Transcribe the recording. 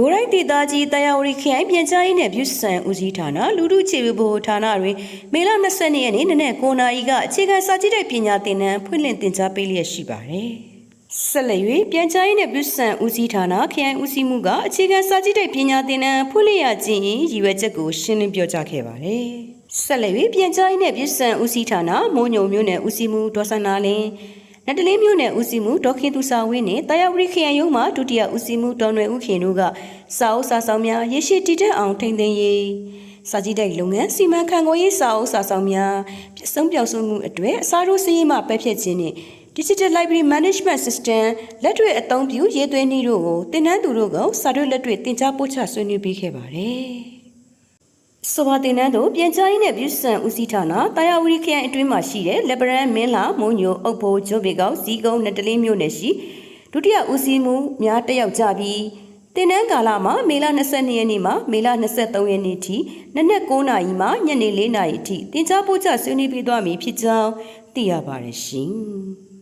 ကိုရိုက်ဒေတာကြီးတရားဝရီခရိုင်ပြန်ကြားရေးနဲ့ပြုစံဦးစီးဌာနလူထုခြေဘိုဌာနတွင်မေလ22ရက်နေ့နနက်9:00နာရီကအခြေခံစာကြည့်တဲ့ပညာသင်တန်းဖွင့်လှစ်သင်ကြားပေးလျက်ရှိပါတယ်။ဆက်လက်၍ပြန်ကြားရေးနဲ့ပြုစံဦးစီးဌာနခရိုင်ဦးစီးမှုကအခြေခံစာကြည့်တဲ့ပညာသင်တန်းဖွင့်လှစ်ရခြင်းရည်ရွယ်ချက်ကိုရှင်းလင်းပြောကြားခဲ့ပါတယ်။ဆက်လက်၍ပြန်ကြားရေးနဲ့ပြုစံဦးစီးဌာနမိုးညုံမျိုးနယ်ဦးစီးမှုဒေါ်ဆန္နာလင်း နတလင်းမျိုးနယ်ဦးစီးမှုဒေါခင်သူစာဝင်းနဲ့တာယာဝရီခရိုင်ရုံးမှဒုတိယဦးစီးမှုဒေါ်နွယ်ဦးခင်တို့ကစာအုပ်စာဆောင်များရေရှိတည်တဲ့အောင်ထိန်းသိမ်းရေးစာကြည့်တဲ့လုပ်ငန်းစီမံခန့်ခွဲရေးစာအုပ်စာဆောင်များပြည့်စုံပြောင်းစုံမှုအတွေ့အစားထိုးစည်းရေးမှပဲဖြစ်ခြင်းနဲ့ Digital Library Management System လက်တွေ့အသုံးပြုရေးသွင်းနည်းတို့ကိုသင်တန်းသူတို့ကစာတွေ့လက်တွေ့သင်ကြားပို့ချဆွေးနွေးပေးခဲ့ပါတယ်။ ဆိုပါတင်နန်းတို့ပြန်ကြားရေးနဲ့ပြုစံဦးစီးဌာနတာယာဝရီခရိုင်အတွင်းမှာရှိတဲ့လက်ဗရန်မင်းလာမုံညိုအုပ်ဖို့ဂျိုဘေကောက်ဇီကုန်းနတလင်းမြို့နယ်ရှိဒုတိယဦးစီးမှုများတက်ရောက်ကြပြီးတင်နန်းကာလမှာမေလ22ရက်နေ့မှမေလ23ရက်နေ့ထိနနက်9:00နာရီမှညနေ4:00နာရီထိတင် जा ပို့ချဆွေးနွေးပေးသွားမည်ဖြစ်ကြောင်းသိရပါတယ်ရှင်။